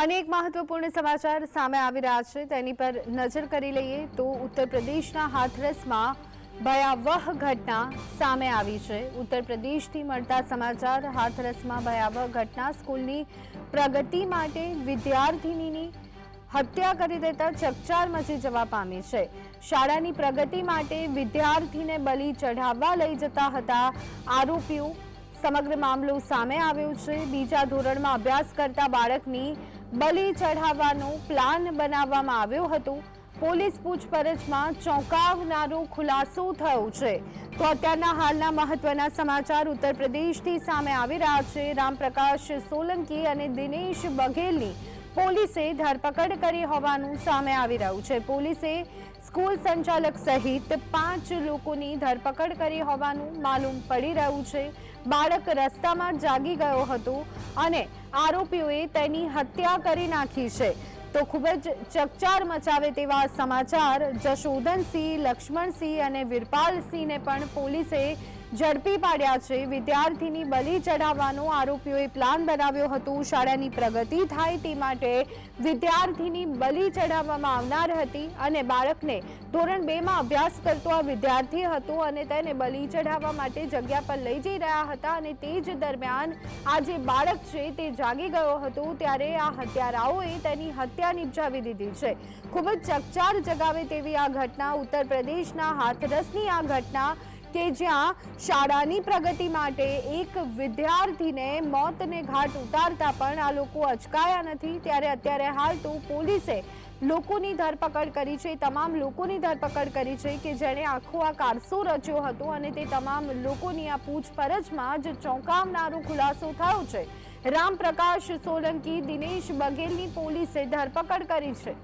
અનેક મહત્વપૂર્ણ સમાચાર સામે આવી રહ્યા છે. તેની પર નજર કરી લઈએ તો ઉત્તર પ્રદેશના હાથરસમાં ભયાવહ ઘટના સામે આવી છે. ઉત્તર પ્રદેશથી મળતા સમાચાર, હાથરસમાં ભયાવહ ઘટના, સ્કૂલની પ્રગતિ માટે વિદ્યાર્થિનીની હત્યા કરી દેતા ચકચાર મચી જવા પામી છે. શાળાની પ્રગતિ માટે વિદ્યાર્થીને બલી ચઢાવવા લઈ જતા હતા આરોપીઓ સમગ્ર મામલો સામે આવ્યો છે. બીજા ધોરણમાં અભ્યાસ કરતા બાળકની બલી ચઢાવવાનો પ્લાન બનાવવામાં આવ્યો હતો. પોલીસ પૂછપરછમાં ચોંકાવનારો ખુલાસો થયો છે. તો અત્યારના હાલના મહત્વના સમાચાર ઉત્તર પ્રદેશથી સામે આવી રહ્યા છે. રામપ્રકાશ સોલંકી અને દિનેશ બઘેલની પોલીસે ધરપકડ કરી હોવાનું સામે આવી રહ્યું છે. પોલીસે સ્કૂલ સંચાલક સહિત પાંચ લોકોની ધરપકડ કરી હોવાનું માલુમ પડી રહ્યું છે. બાળક રસ્તામાં જાગી ગયો હતો અને આરોપીઓએ તેની હત્યા કરી નાખી છે. તો ખૂબ જ ચકચાર મચાવે તેવા સમાચાર જશોધનસિંહ, લક્ષ્મણસિંહ અને વિરપાલસિંહને પણ પોલીસે ઝડપી પાડ્યા છે. વિદ્યાર્થીની બલી ચઢાવવાનો આરોપીઓએ પ્લાન બનાવ્યો હતો. શાળાની પ્રગતિ થાય તે માટે વિદ્યાર્થીની બલી ચઢાવવામાં આવનાર હતી અને બાળકને ધોરણ બેમાં અભ્યાસ કરતો આ વિદ્યાર્થી હતો અને તેને બલી ચઢાવવા માટે જગ્યા પર લઈ જઈ રહ્યા હતા અને તે જ દરમિયાન આ જે બાળક છે તે જાગી ગયો હતો. ત્યારે આ હત્યારાઓએ તેની હત્યા નિપજાવી દીધી છે. ખૂબ જ ચકચાર જગાવે તેવી આ ઘટના ઉત્તર પ્રદેશના હાથરસની આ ઘટના કે જ્યાં શાળાની પ્રગતિ માટે એક વિદ્યાર્થીને મોતને ઘાટ ઉતારતા પણ આ લોકો અચકાયા નથી. ત્યારે અત્યારે હાલ તો પોલીસે લોકોની ધરપકડ કરી છે, તમામ લોકોની ધરપકડ કરી છે કે જેણે આખો આ કારસો રચ્યો હતો અને તે તમામ લોકોની આ પૂછપરછમાં જ ચોંકાવનારો ખુલાસો થયો છે. રામપ્રકાશ સોલંકી, દિનેશ બઘેલની પોલીસે ધરપકડ કરી છે.